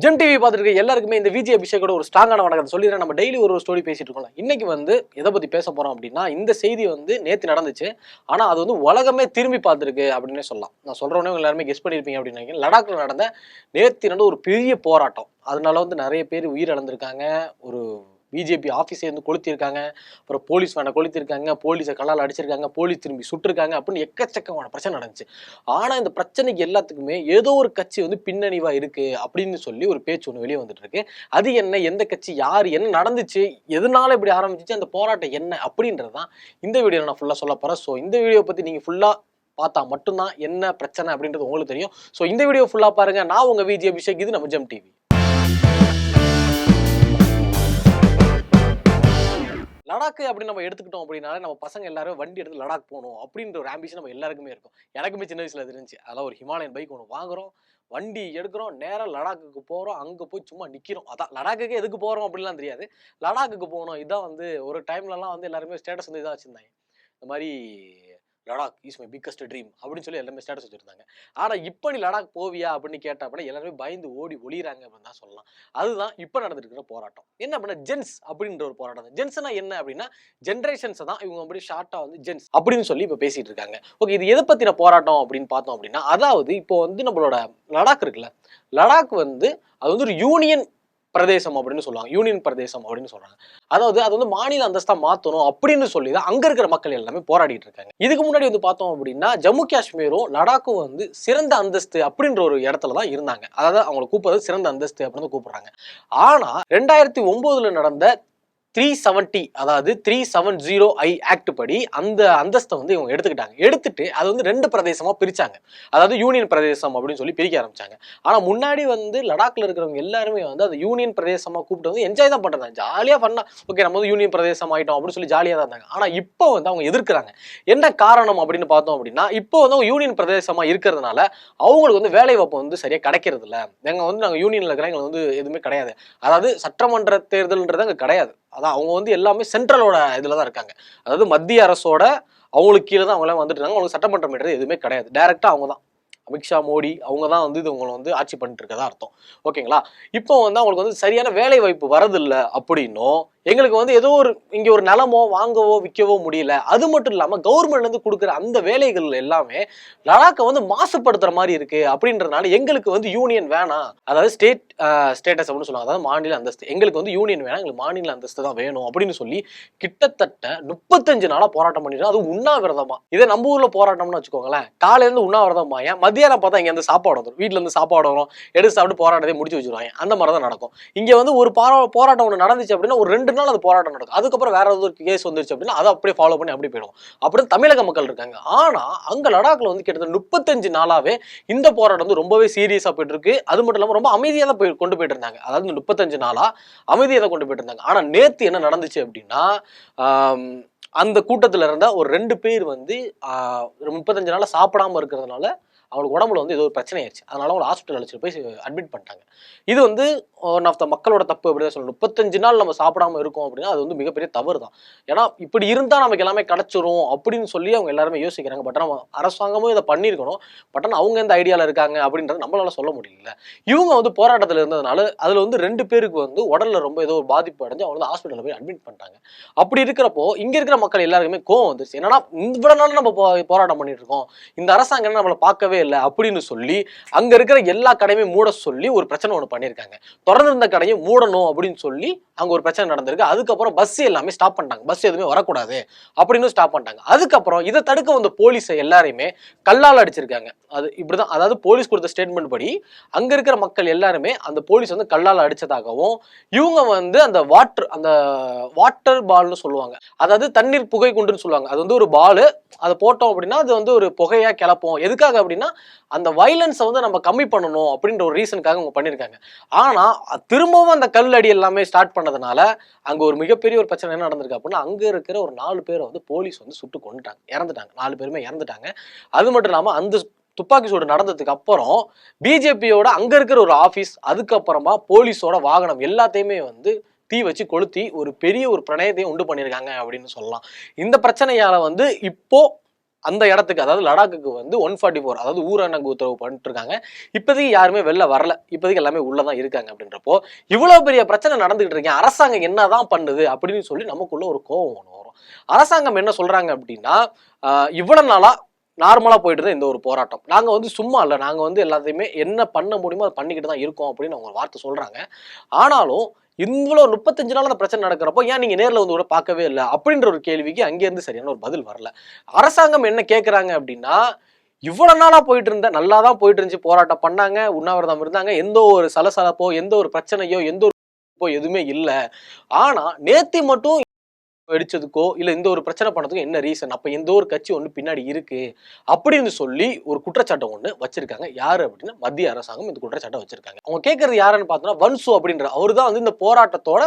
GeM TV பார்த்துருக்க எல்லாருக்குமே இந்த விஜய் அபிஷேகோட ஒரு ஸ்ட்ராங்கான வணக்கத்தை சொல்லிடுறேன். நம்ம டெய்லி ஒரு ஸ்டோரி பேசிட்டு இருக்கோம்ல. இன்னைக்கு வந்து எதை பத்தி பேச போறோம் அப்படின்னா இந்த செய்தி வந்து நேத்து நடந்துச்சு. ஆனா அது வந்து உலகமே திரும்பி பார்த்துருக்கு அப்படின்னே சொல்லலாம். நான் சொல்றவனே எல்லாருமே கெஸ் பண்ணியிருப்பீங்க அப்படின்னு நினைக்கிறேன். லடாக்ல நடந்த நேத்து நடந்த ஒரு பெரிய போராட்டம். அதனால வந்து நிறைய பேர் உயிர் இழந்திருக்காங்க ஒரு பிஜேபி ஆஃபீஸை வந்து கொளுத்திருக்காங்க. அப்புறம் போலீஸ் வேனை கொளுத்திருக்காங்க. போலீஸை கல்லால் அடிச்சிருக்காங்க. போலீஸ் திரும்பி சுட்டிருக்காங்க அப்படின்னு எக்கச்சக்கமான பிரச்சனை நடந்துச்சு. ஆனால் இந்த பிரச்சனைக்கு எல்லாத்துக்குமே ஏதோ ஒரு கட்சி வந்து பின்னணிவாக இருக்குது அப்படின்னு சொல்லி ஒரு பேச்சு ஒன்று வெளியே வந்துட்டு இருக்கு. அது என்ன எந்த கட்சி யார் என்ன நடந்துச்சு எதனால இப்படி ஆரம்பிச்சிச்சு அந்த போராட்டம் என்ன அப்படின்றது தான் இந்த வீடியோவில் நான் ஃபுல்லாக சொல்ல போகிறேன் ஸோ இந்த வீடியோ பற்றி நீங்கள் ஃபுல்லாக பார்த்தா மட்டும்தான் என்ன பிரச்சனை அப்படின்றது உங்களுக்கு தெரியும். ஸோ இந்த வீடியோ ஃபுல்லாக பாருங்கள் நான் உங்கள் விஜய் அபிஷேக் இது நம்ம ஜெம் டிவி லடாக் அப்படின்னு நம்ம எடுத்துக்கிட்டோம் அப்படின்னாலே நம்ம பசங்க எல்லாரும் வண்டி எடுத்து லடாக் போகணும் அப்படின்ற ஒரு ஆம்பிஷன் நம்ம எல்லாருக்குமே இருக்கும். எனக்குமே சின்ன வயசுல அது இருந்துச்சு. அதெல்லாம் ஒரு ஹிமாலயன் பைக் ஒன்று வாங்குறோம். வண்டி எடுக்கிறோம். நேராக லடாக்குக்கு போகிறோம் அங்கே போய் சும்மா நிற்கிறோம் அதான் லடாக்குக்கு எதுக்கு போகிறோம் அப்படிலாம் தெரியாது. லடாக்குக்கு போகணும் இதான் வந்து ஒரு டைம்லலாம் வந்து எல்லாருமே ஸ்டேட்டஸ் வந்து இதாக வச்சுருந்தாங்க. இந்த மாதிரி Ladakh is my biggest dream அப்படின்னு சொல்லி எல்லாமே ஸ்டேட்டஸ் வச்சுருந்தாங்க. ஆனால் இப்போ நீ லடாக் போவியா அப்படின்னு கேட்ட அப்படின்னா எல்லாருமே பயந்து ஓடி ஒளிகிறாங்க அப்படின்னு தான் சொல்லலாம். அதுதான் இப்போ நடந்துட்டு இருக்கிற போராட்டம். என்ன அப்படின்னா ஜென்ஸ் அப்படின்ற ஒரு போராட்டம் ஜென்ஸ்னா என்ன அப்படின்னா ஜென்ரேஷன்ஸை தான் இவங்க அப்படி ஷார்ட்டாக வந்து ஜென்ஸ் அப்படின்னு சொல்லி இப்போ பேசிட்டு இருக்காங்க. ஓகே இது எதை பற்றின போராட்டம் அப்படின்னு பார்த்தோம் அப்படின்னா அதாவது இப்போ வந்து நம்மளோட லடாக் இருக்குல்ல லடாக் வந்து அது வந்து ஒரு யூனியன் பிரதேசம் அப்படின்னு சொல்லுவாங்க. யூனியன் பிரதேசம் அப்படின்னு சொல்றாங்க. அதாவது அது வந்து மாநில அந்தஸ்தா மாத்தணும் அப்படின்னு சொல்லி தான் அங்க இருக்கிற மக்கள் எல்லாமே போராடிட்டு இருக்காங்க. இதுக்கு முன்னாடி வந்து பார்த்தோம் அப்படின்னா ஜம்மு காஷ்மீரும் லடாக்கும் வந்து சிறந்த அந்தஸ்து அப்படின்ற ஒரு இடத்துல தான் இருந்தாங்க. அதாவது அவங்களை கூப்பிடுறது சிறந்த அந்தஸ்து அப்படின்னு கூப்பிடுறாங்க. ஆனா ரெண்டாயிரத்தி ஒன்பதுல நடந்த த்ரீ செவன்ட்டி அதாவது three seven zero I act படி அந்த அந்தஸ்தை வந்து இவங்க எடுத்துக்கிட்டாங்க. எடுத்துட்டு அது வந்து ரெண்டு பிரதேசமாக பிரிச்சாங்க. அதாவது யூனியன் பிரதேசம் அப்படின்னு சொல்லி பிரிக்க ஆரம்பிச்சாங்க. ஆனால் முன்னாடி வந்து லடாக்ல இருக்கிறவங்க எல்லாருமே வந்து அது யூனியன் பிரதேசமாக கூப்பிட்டு வந்து என்ஜாய் தான் பண்ணுறாங்க ஜாலியாக பண்ணா. ஓகே நம்ம வந்து யூனியன் பிரதேசம் ஆகிட்டோம் அப்படின்னு சொல்லி ஜாலியாக தான் இருந்தாங்க. ஆனால் இப்போ வந்து அவங்க எதிர்க்கிறாங்க. என்ன காரணம் அப்படின்னு பார்த்தோம் அப்படின்னா இப்போ வந்து அவங்க யூனியன் பிரதேசமாக இருக்கிறதுனால அவங்களுக்கு வந்து வேலை வாய்ப்பு வந்து சரியாக கிடைக்கிறது இல்லை எங்கள் வந்து நாங்கள் யூனியனில் இருக்கிறாங்க எங்களுக்கு வந்து எதுவுமே கிடையாது. அதாவது சட்டமன்ற தேர்தல்ன்றது அங்கே கிடையாது. அதான் அவங்க வந்து எல்லாமே சென்ட்ரலோட இதில் தான் இருக்காங்க. அதாவது மத்திய அரசோட அவங்களுக்கு கீழே தான் அவங்களாம் வந்துட்டு இருக்காங்க. அவங்களுக்கு சட்டமன்றம் எதுவுமே கிடையாது. டேரெக்டாக அவங்க தான். அமித்ஷா மோடி அவங்க தான் வந்து இது உங்களை வந்து ஆட்சி பண்ணிட்டு இருக்கதா அர்த்தம். ஓகேங்களா? இப்போ வந்து அவங்களுக்கு வந்து சரியான வேலை வாய்ப்பு வரதில்லை அப்படின்னும் எங்களுக்கு வந்து ஏதோ ஒரு இங்கே ஒரு நிலமோ வாங்கவோ விற்கவோ முடியல. அது மட்டும் இல்லாமல் கவர்மெண்ட்லேருந்து கொடுக்குற அந்த வேலைகள் எல்லாமே லடாக்கை வந்து மாசுபடுத்துகிற மாதிரி இருக்குது அப்படின்றனால எங்களுக்கு வந்து யூனியன் வேணாம் அதாவது ஸ்டேட் ஸ்டேட்டஸ் அப்படின்னு சொல்லுவாங்க அதாவது மாநில அந்தஸ்து. எங்களுக்கு வந்து யூனியன் வேணாம் எங்களுக்கு மாநில அந்தஸ்து தான் வேணும் அப்படின்னு சொல்லி கிட்டத்தட்ட முப்பத்தஞ்சு நாளாக போராட்டம் பண்ணிட்டு அது உண்ணாவிரதமா. இதே நம்ம ஊரில் போராட்டம்னு வச்சுக்கோங்களேன். காலையிலேருந்து இருந்து ஏன்? மத்தியானம் பார்த்தா இங்கேருந்து சாப்பாடு வரும் வீட்டில் இருந்து சாப்பாடு வரும். எடுத்து சாப்பிட்டு போராட்டத்தை முடிச்சு வச்சுருவாங்க. அந்த மாதிரி தான் நடக்கும். இங்கே வந்து ஒரு போராட்டம் ஒன்று நடந்துச்சு அப்படின்னா ஒரு ரெண்டு நாள் அது போராட்டம் நடக்கும். அதுக்கப்புறம் வேற ஏதாவது ஒரு கேஸ் வந்துருச்சு அப்படின்னா அதை அப்படியே ஃபாலோ பண்ணி அப்படி போயிடும் அப்படி தமிழக மக்கள் இருக்காங்க. ஆனா அங்க லடாக்ல வந்து கிட்டத்தட்ட முப்பத்தஞ்சு நாளாவே இந்த போராட்டம் வந்து ரொம்பவே சீரியஸா போயிட்டு இருக்கு அது மட்டும் இல்லாம ரொம்ப அமைதியாக தான் போய் கொண்டு போயிட்டு இருந்தாங்க. அதாவது இந்த முப்பத்தஞ்சு நாளா அமைதியாக தான் கொண்டு போயிட்டு இருந்தாங்க. ஆனா நேத்து என்ன நடந்துச்சு அப்படின்னா அந்த கூட்டத்தில் இருந்த ஒரு ரெண்டு பேர் வந்து ஒரு முப்பத்தஞ்சு நாளா சாப்பிடாம இருக்கிறதுனால அவங்களுக்கு உடம்புல வந்து ஏதோ ஒரு பிரச்சனை ஆயிடுச்சு. அதனால அவங்களை ஹாஸ்பிட்டல் அழைச்சிட்டு போய் அட்மிட் பண்ணிட்டாங்க. இது வந்து ஒன் ஆஃப் த மக்களோட தப்பு அப்படின்னு சொல்லணும். முப்பத்தஞ்சு நாள் நம்ம சாப்பிடாம இருக்கோம் அப்படின்னா அது வந்து மிகப்பெரிய தவறு தான் ஏன்னா இப்படி இருந்தா நமக்கு எல்லாமே கிடைச்சிரும் அப்படின்னு சொல்லி அவங்க எல்லாருமே யோசிக்கிறாங்க. பட் நம்ம அரசாங்கமும் இதை பண்ணியிருக்கணும். பட் ஆனால் அவங்க எந்த ஐடியால இருக்காங்க அப்படின்றத நம்மளால சொல்ல முடியல. இவங்க வந்து போராட்டத்தில் இருந்ததுனால அதுல வந்து ரெண்டு பேருக்கு வந்து உடல்ல ரொம்ப ஏதோ ஒரு பாதிப்பு அடைஞ்சு அவங்க வந்து ஹாஸ்பிட்டலில் போய் அட்மிட் பண்ணிட்டாங்க. அப்படி இருக்கிறப்போ இங்க இருக்கிற மக்கள் எல்லாருக்குமே கோவம் வந்துருச்சு. என்னன்னா இவ்வளவு நாள் நம்ம போ- போராட்டம் பண்ணிட்டு இருக்கோம் இந்த அரசாங்கம் நம்மளை பார்க்கவே இல்லை அப்படின்னு சொல்லி அங்க இருக்கிற எல்லா கடையுமே மூட சொல்லி ஒரு பிரச்சனை ஒன்று பண்ணியிருக்காங்க. திறந்திருந்த கடையும் மூடணும் அப்படின்னு சொல்லி அங்கே ஒரு பிரச்சனை நடந்திருக்கு. அதுக்கப்புறம் பஸ் எல்லாமே ஸ்டாப் பண்ணிட்டாங்க. பஸ் எதுவுமே வரக்கூடாது அப்படின்னு ஸ்டாப் பண்ணிட்டாங்க. அதுக்கப்புறம் இதை தடுக்க வந்த போலீஸை எல்லாரையுமே கல்லால் அடிச்சிருக்காங்க. அது இப்படிதான் அதாவது போலீஸ் கொடுத்த ஸ்டேட்மெண்ட் படி அங்கே இருக்கிற மக்கள் எல்லாருமே அந்த போலீஸ் வந்து கல்லால் அடிச்சதாகவும் இவங்க வந்து அந்த வாட்டர் அந்த வாட்டர் பால்னு சொல்லுவாங்க. அதாவது தண்ணீர் புகை குண்டுன்னு சொல்லுவாங்க. அது வந்து ஒரு பால் அதை போட்டோம் அப்படின்னா அது வந்து ஒரு புகையாக கிளப்போம். எதுக்காக அப்படின்னா அந்த வைலன்ஸை வந்து நம்ம கம்மி பண்ணணும் அப்படின்ற ஒரு ரீசனுக்காக அவங்க பண்ணியிருக்காங்க. ஆனால் திரும்பவும் அந்த கல் அடி எல்லாமே ஸ்டார்ட் பண்ணதுனால அங்கே ஒரு மிகப்பெரிய ஒரு பிரச்சனை என்ன நடந்திருக்கு அப்படின்னா அங்கே இருக்கிற ஒரு நாலு பேரை வந்து போலீஸ் வந்து சுட்டு கொண்டுட்டாங்க இறந்துட்டாங்க. நாலு பேருமே இறந்துட்டாங்க. அது மட்டும் இல்லாமல் அந்த துப்பாக்கி சூடு நடந்ததுக்கு அப்புறம் பிஜேபியோட அங்கே இருக்கிற ஒரு ஆஃபீஸ் அதுக்கப்புறமா போலீஸோட வாகனம் எல்லாத்தையுமே வந்து தீ வச்சு கொளுத்தி ஒரு பெரிய ஒரு பிரணயத்தையும் உண்டு பண்ணியிருக்காங்க அப்படின்னு சொல்லலாம். இந்த பிரச்சனையால வந்து இப்போ அந்த இடத்துக்கு அதாவது லடாக்குக்கு வந்து ஒன் ஃபார்ட்டி ஃபோர் அதாவது ஊரடங்கு உத்தரவு பண்ணிட்டு இருக்காங்க இப்போதைக்கு யாருமே வெளில வரல. இப்போதைக்கு எல்லாமே உள்ளே தான் இருக்காங்க அப்படின்றப்போ இவ்வளோ பெரிய பிரச்சனை நடந்துகிட்டு இருக்கேன். அரசாங்கம் என்னதான் பண்ணுது அப்படின்னு சொல்லி நமக்குள்ள ஒரு கோவம் ஒன்று வரும். அரசாங்கம் என்ன சொல்கிறாங்க அப்படின்னா இவ்வளோ நாளாக நார்மலாக போயிட்டு இருந்த இந்த ஒரு போராட்டம். நாங்கள் வந்து சும்மா இல்லை. நாங்கள் வந்து எல்லாத்தையுமே என்ன பண்ண முடியுமோ அதை பண்ணிக்கிட்டு தான் இருக்கோம் அப்படின்னு அவங்க வார்த்தை சொல்கிறாங்க ஆனாலும் இவ்வளோ முப்பத்தஞ்சு நாள் அந்த பிரச்சனை நடக்கிறப்போ ஏன் நீங்கள் நேரில் வந்து கூட பார்க்கவே இல்லை? அப்படின்ற ஒரு கேள்விக்கு அங்கேருந்து சரியான ஒரு பதில் வரல. அரசாங்கம் என்ன கேட்குறாங்க அப்படின்னா இவ்வளோ நாளாக போயிட்டு இருந்த நல்லா தான் போயிட்டு இருந்துச்சு போராட்டம் பண்ணாங்க உண்ணாவிரதம் இருந்தாங்க எந்த ஒரு சலசலப்போ எந்த ஒரு பிரச்சனையோ எந்த ஒரு எதுவுமே இல்லை. ஆனால் நேத்தி மட்டும் வெடிச்சதுக்கோ இல்லை இந்த ஒரு பிரச்சனை பண்ணதுக்கோ என்ன ரீசன் அப்போ எந்த ஒரு கட்சி ஒன்று பின்னாடி இருக்கு? அப்படின்னு சொல்லி ஒரு குற்றச்சாட்டம் ஒன்று வச்சிருக்காங்க. யாரு அப்படின்னா மத்திய அரசாங்கம் இந்த குற்றச்சாட்டை வச்சிருக்காங்க. அவங்க கேட்கறது யாருன்னு பார்த்தோம்னா வன்சு அப்படின்ற அவர் தான் வந்து இந்த போராட்டத்தோட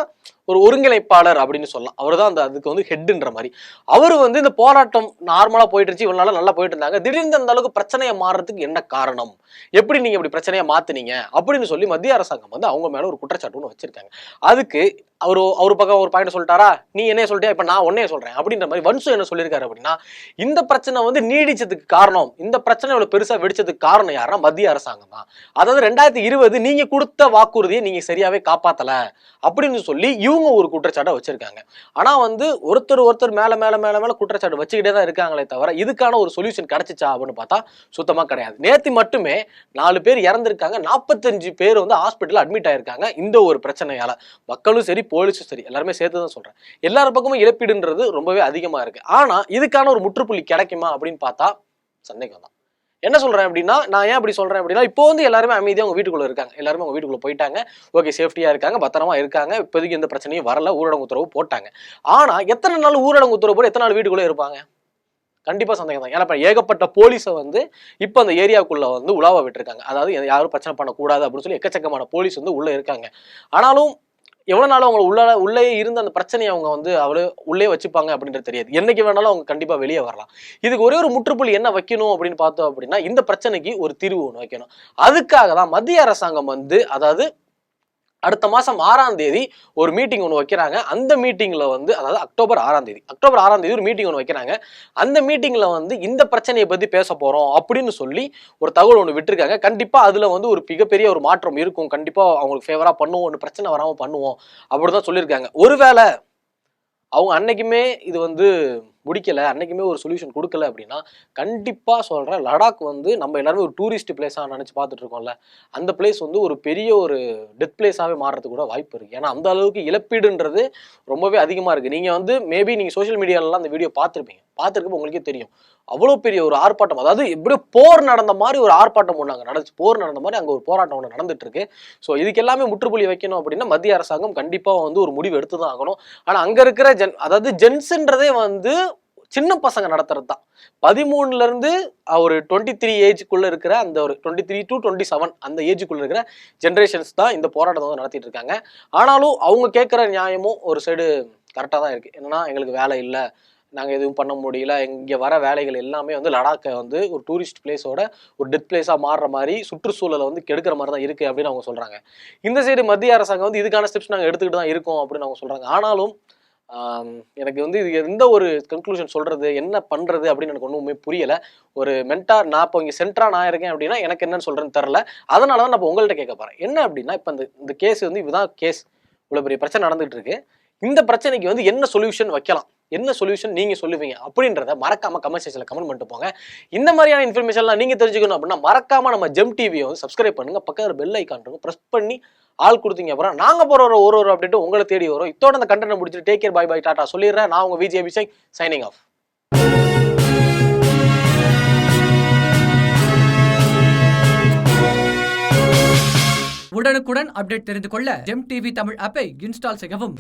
ஒரு ஒருங்கிணைப்பாளர் அப்படின்னு சொல்லலாம். அவர் தான் அந்த அதுக்கு வந்து ஹெட்ன்ற மாதிரி. அவர் வந்து இந்த போராட்டம் நார்மலா போயிட்டு இருந்துச்சு இவ்வளவு நல்லா போயிட்டு இருந்தாங்க. திடீர்னு அந்த அளவுக்கு பிரச்சனையை மாறுறதுக்கு என்ன காரணம்? எப்படி நீங்க இப்படி பிரச்சனையை மாத்துனீங்க? அப்படின்னு சொல்லி மத்திய அரசாங்கம் வந்து அவங்க மேல ஒரு குற்றச்சாட்டு ஒன்று வச்சிருக்காங்க. அதுக்கு அவர் அவர் பக்கம் ஒரு பாயிண்ட் சொல்லிட்டாரா? நீ என்ன சொல்லிட்டியா? இப்போ நான் உன்னே சொல்றேன் அப்படின்ற மாதிரி வன்சு என்ன சொல்லியிருக்காரு அப்படின்னா இந்த பிரச்சனை வந்து நீடிச்சதுக்கு காரணம் இந்த பிரச்சனை இவ்வளவு பெருசா வெடிச்சதுக்கு காரணம் யாருன்னா மத்திய அரசாங்கம் தான். அதாவது ரெண்டாயிரத்தி இருபது நீங்க கொடுத்த வாக்குறுதியை நீங்க சரியாவே காப்பாத்தல அப்படின்னு சொல்லி இவங்க ஒரு குற்றச்சாட்டை வச்சிருக்காங்க. ஆனா வந்து ஒருத்தர் ஒருத்தர் மேல மேல மேல மேல குற்றச்சாட்டு வச்சுக்கிட்டே தான் இருக்காங்களே தவிர இதுக்கான ஒரு சொல்யூஷன் கிடைச்சிச்சா அப்படின்னு பார்த்தா சுத்தமா கிடையாது. நேத்து மட்டுமே நாலு பேர் இறந்திருக்காங்க. நாற்பத்தஞ்சு பேர் வந்து ஹாஸ்பிட்டல் அட்மிட் ஆயிருக்காங்க இந்த ஒரு பிரச்சனையால. மக்களும் சரி போலீஸும் சரி எல்லாருமே சேர்த்து தான் சொல்றேன். எல்லார் பக்கமும் இழப்பீடுன்றது ரொம்பவே அதிகமா இருக்கு. ஆனா இதுக்கான ஒரு முற்றுப்புள்ளி கிடைக்குமா அப்படின்னு பார்த்தா சந்தேகம் தான் என்ன சொல்கிறேன் அப்படின்னா நான் ஏன் அப்படி சொல்கிறேன் அப்படின்னா இப்போ வந்து எல்லாருமே அமைதியாக அவங்க வீட்டுக்குள்ளே இருக்காங்க. எல்லாருமே அவங்க வீட்டுக்குள்ளே போயிட்டாங்க. ஓகே சேஃப்டியாக இருக்காங்க பத்திரமா இருக்காங்க. இப்போதைக்கு எந்த பிரச்சனையும் வரல ஊரடங்கு உத்தரவு போட்டாங்க. ஆனால் எத்தனை நாள் ஊரடங்கு உத்தரவு போட்டு எத்தனை நாள் வீட்டுக்குள்ளே இருப்பாங்க? கண்டிப்பாக சந்தேகம் தான் ஏன்னா இப்போ ஏகப்பட்ட போலீஸை வந்து இப்போ அந்த ஏரியாவுக்குள்ளே வந்து உலாவ விட்டுருக்காங்க. அதாவது யாரும் பிரச்சனை பண்ணக்கூடாது அப்படின்னு சொல்லி எக்கச்சக்கமான போலீஸ் வந்து உள்ளே இருக்காங்க. ஆனாலும் எவ்வளவு நாளும் அவங்க உள்ள உள்ளே இருந்த அந்த பிரச்சனையை அவங்க வந்து அவ்வளோ உள்ளே வச்சுப்பாங்க அப்படின்றது தெரியாது. என்னைக்கு வேணாலும் அவங்க கண்டிப்பா வெளியே வரலாம். இதுக்கு ஒரே ஒரு முற்றுப்புள்ளி என்ன வைக்கணும் அப்படின்னு பார்த்தோம் அப்படின்னா இந்த பிரச்சனைக்கு ஒரு தீர்வு ஒன்று வைக்கணும். அதுக்காக தான் மத்திய அரசாங்கம் வந்து அதாவது அடுத்த மாதம் ஆறாம் தேதி ஒரு மீட்டிங் ஒன்று வைக்கிறாங்க. அந்த மீட்டிங்கில் வந்து அதாவது அக்டோபர் ஆறாம் தேதி அக்டோபர் ஆறாம் தேதி ஒரு மீட்டிங் ஒன்று வைக்கிறாங்க. அந்த மீட்டிங்கில் வந்து இந்த பிரச்சனையை பற்றி பேச போகிறோம் அப்படின்னு சொல்லி ஒரு தகவல் ஒன்று விட்டுருக்காங்க. கண்டிப்பாக அதில் வந்து ஒரு மிகப்பெரிய ஒரு மாற்றம் இருக்கும். கண்டிப்பாக அவங்களுக்கு ஃபேவராக பண்ணுவோம் ஒன்று பிரச்சனை வராமல் பண்ணுவோம். அப்படி தான் சொல்லியிருக்காங்க. ஒருவேளை அவங்க அன்னைக்குமே இது வந்து முடிக்கல அன்னைக்குமே ஒரு சொல்யூஷன் கொடுக்கல அப்படின்னா கண்டிப்பாக சொல்கிறேன் லடாக் வந்து நம்ம எல்லாருமே ஒரு டூரிஸ்ட் பிளேஸாக நினச்சி பார்த்துட்டு இருக்கோம்ல அந்த பிளேஸ் வந்து ஒரு பெரிய ஒரு டெத் பிளேஸாகவே மாறுறதுக்கு கூட வாய்ப்பு இருக்குது ஏன்னா அந்த அளவுக்கு இழப்பீடுன்றது ரொம்பவே அதிகமாக இருக்குது நீங்கள் வந்து மேபி நீங்கள் சோஷியல் மீடியாலலாம் அந்த வீடியோ பார்த்துருப்பீங்க. பார்த்துருக்கப்போ உங்களுக்கே தெரியும். அவ்வளோ பெரிய ஒரு ஆர்ப்பாட்டம். அதாவது எப்படியோ போர் நடந்த மாதிரி ஒரு ஆர்ப்பாட்டம் ஒன்று அங்கே நடந்துச்சு. போர் நடந்த மாதிரி அங்கே ஒரு போராட்டம் ஒன்று நடந்துட்டு இருக்கு ஸோ இதுக்கு எல்லாமே முற்றுப்புள்ளி வைக்கணும் அப்படின்னா மத்திய அரசாங்கம் கண்டிப்பாக வந்து ஒரு முடிவு எடுத்து தான் ஆகணும். ஆனால் அங்கே இருக்கிற ஜென் அதாவது ஜென்ஸுன்றதே வந்து சின்ன பசங்க நடத்துறது தான் பதிமூணுல இருந்து ஒரு டுவெண்ட்டி த்ரீ ஏஜுக்குள்ள இருக்கிற அந்த ஒரு twenty three to twenty seven அந்த ஏஜுக்குள்ள இருக்கிற ஜென்ரேஷன்ஸ் தான் இந்த போராட்டத்தை வந்து நடத்திட்டு இருக்காங்க. ஆனாலும் அவங்க கேட்குற நியாயமும் ஒரு சைடு கரெக்டாக தான் இருக்கு. என்னன்னா எங்களுக்கு வேலை இல்லை. நாங்கள் எதுவும் பண்ண முடியல. இங்கே வர வேலைகள் எல்லாமே வந்து லடாக்கை வந்து ஒரு டூரிஸ்ட் பிளேஸோட ஒரு டெத் பிளேஸாக மாறுற மாதிரி சுற்றுச்சூழலை வந்து கெடுக்கிற மாதிரி தான் இருக்குது அப்படின்னு அவங்க சொல்கிறாங்க இந்த சைடு மத்திய அரசாங்கம் வந்து இதுக்கான ஸ்டெப்ஸ் நாங்கள் எடுத்துக்கிட்டு தான் இருக்கோம் அப்படின்னு அவங்க சொல்கிறாங்க ஆனாலும் எனக்கு வந்து இது எந்த ஒரு கன்க்ளூஷன் சொல்றது என்ன பண்றது அப்படின்னு எனக்கு ஒன்றுமே புரியல. ஒரு மென்டார் நான் இப்போ இங்கே சென்ட்ரா நான் இருக்கேன் அப்படின்னா எனக்கு என்னன்னு சொல்றேன்னு தெரில அதனால தான் நான் இப்போ உங்கள்கிட்ட கேட்க போறேன். என்ன அப்படின்னா இப்போ இந்த இந்த கேஸ் வந்து இதுதான் கேஸ் இவ்வளோ பெரிய பிரச்சனை நடந்துட்டு இருக்கு. இந்த பிரச்சனைக்கு வந்து என்ன சொல்யூஷன் வைக்கலாம்? என்ன சொல்யூஷன் நீங்கள் சொல்லுவீங்க அப்படின்றத மறக்காமல் கமெண்ட் செக்ஷனில் கமெண்ட் பண்ணிட்டு போங்க. இந்த மாதிரியான இன்ஃபர்மேஷன்லாம் நீங்கள் தெரிஞ்சுக்கணும் அப்படின்னா மறக்காமல் நம்ம ஜெம் டிவியை வந்து சப்ஸ்கிரைப் பண்ணுங்க. பக்கத்தில் பெல் ஐக்கான் இருக்கும். ப்ரெஸ் பண்ணி ஆள் கொடுத்தீங்க அப்புறம் நாங்கள் போகிற ஒரு ஒரு ஒரு அப்டேட்டும் உங்களை தேடி வரும். இத்தோட அந்த கண்டென்ட் முடிச்சுட்டு டேக் கேர் பை பை டாட்டா சொல்லிடுறேன். நான் உங்கள் விஜய் அபிஷேக் சைனிங் ஆஃப் உடனுக்குடன் அப்டேட் தெரிந்து கொள்ள ஜெம் டிவி தமிழ் ஆப்பை இன்ஸ்டால் செய்யவும்.